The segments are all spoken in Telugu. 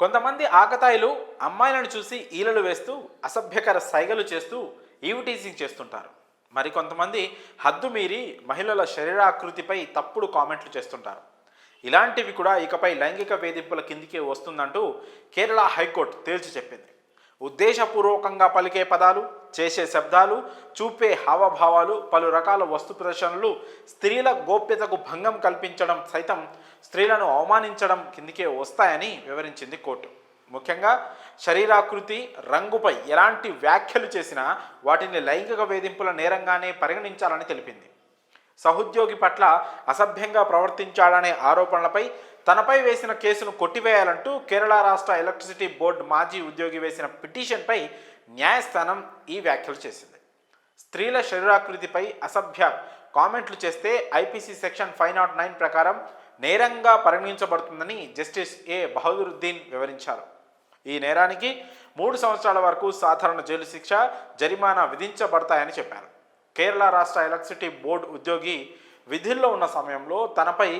కొంతమంది ఆకతాయిలు అమ్మాయిలను చూసి ఈలలు వేస్తూ అసభ్యకర సైగలు చేస్తూ ఈవిటీజింగ్ చేస్తుంటారు. మరి కొంతమంది హద్దు మీరి మహిళల శరీరాకృతిపై తప్పుడు కామెంట్లు చేస్తుంటారు. ఇలాంటివి కూడా ఇకపై లైంగిక వేధింపుల కిందికే వస్తుందంటూ కేరళ హైకోర్టు తేల్చి చెప్పింది. ఉద్దేశపూర్వకంగా పలికే పదాలు చేసే శబ్దాలు చూపే హావభావాలు పలు రకాల వస్తు ప్రదర్శనలు స్త్రీల గోప్యతకు భంగం కల్పించడం సైతం స్త్రీలను అవమానించడం కిందికే వస్తాయని వివరించింది కోర్టు. ముఖ్యంగా శరీరాకృతి రంగుపై ఎలాంటి వ్యాఖ్యలు చేసినా వాటిని లైంగిక వేధింపుల నేరంగానే పరిగణించాలని తెలిపింది. సహోద్యోగి పట్ల అసభ్యంగా ప్రవర్తించాడనే ఆరోపణలపై తనపై వేసిన కేసును కొట్టివేయాలంటూ కేరళ రాష్ట్ర ఎలక్ట్రిసిటీ బోర్డు మాజీ ఉద్యోగి వేసిన పిటిషన్పై న్యాయస్థానం ఈ వ్యాఖ్యలు చేసింది. స్త్రీల శరీరాకృతిపై అసభ్య కామెంట్లు చేస్తే IPC section five nought nine ప్రకారం నేరంగా పరిగణించబడుతుందని జస్టిస్ ఏ బహదురుద్దీన్ వివరించారు. ఈ నేరానికి మూడు సంవత్సరాల వరకు సాధారణ జైలు శిక్ష జరిమానా విధించబడతాయని చెప్పారు. కేరళ రాష్ట్ర ఎలక్ట్రిసిటీ బోర్డు ఉద్యోగి విధుల్లో ఉన్న సమయంలో తనపై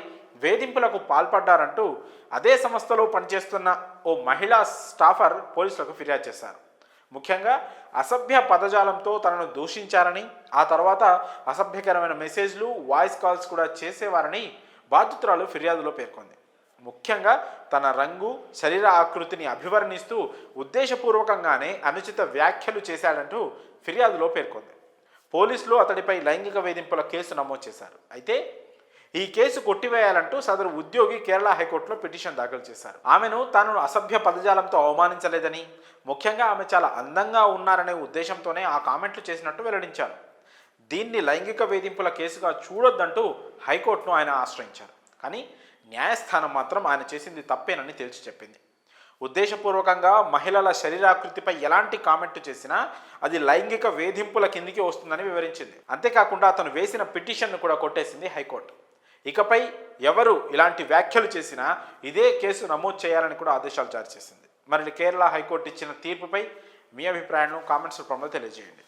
వేధింపులకు పాల్పడ్డారంటూ అదే సంస్థలో పనిచేస్తున్న ఓ మహిళా స్టాఫర్ పోలీసులకు ఫిర్యాదు చేశారు. ముఖ్యంగా అసభ్య పదజాలంతో తనను దూషించారని ఆ తర్వాత అసభ్యకరమైన మెసేజ్లు వాయిస్ కాల్స్ కూడా చేసేవారని బాధితురాలు ఫిర్యాదులో పేర్కొంది. ముఖ్యంగా తన రంగు శరీర ఆకృతిని అభివర్ణిస్తూ ఉద్దేశపూర్వకంగానే అనుచిత వ్యాఖ్యలు చేశాడంటూ ఫిర్యాదులో పేర్కొంది. పోలీసులు అతడిపై లైంగిక వేధింపుల కేసు నమోదు చేశారు. అయితే ఈ కేసు కొట్టివేయాలంటూ సదరు ఉద్యోగి కేరళ హైకోర్టులో పిటిషన్ దాఖలు చేశారు. ఆమెను తాను అసభ్య పదజాలంతో అవమానించలేదని ముఖ్యంగా ఆమె చాలా అందంగా ఉన్నారనే ఉద్దేశంతోనే ఆ కామెంట్లు చేసినట్టు వెల్లడించారు. దీన్ని లైంగిక వేధింపుల కేసుగా చూడొద్దంటూ హైకోర్టును ఆయన ఆశ్రయించారు. కానీ న్యాయస్థానం మాత్రం ఆయన చేసింది తప్పేనని తేల్చి చెప్పింది. ఉద్దేశపూర్వకంగా మహిళల శరీరాకృతిపై ఎలాంటి కామెంట్ చేసినా అది లైంగిక వేధింపుల కిందికి వస్తుందని వివరించింది. అంతేకాకుండా అతను వేసిన పిటిషన్ను కూడా కొట్టేసింది హైకోర్టు. ఇకపై ఎవరు ఇలాంటి వ్యాఖ్యలు చేసినా ఇదే కేసు నమోదు చేయాలని కూడా ఆదేశాలు జారీ చేసింది. మరి కేరళ హైకోర్టు ఇచ్చిన తీర్పుపై మీ అభిప్రాయాలను కామెంట్స్ రూపంలో తెలియజేయండి.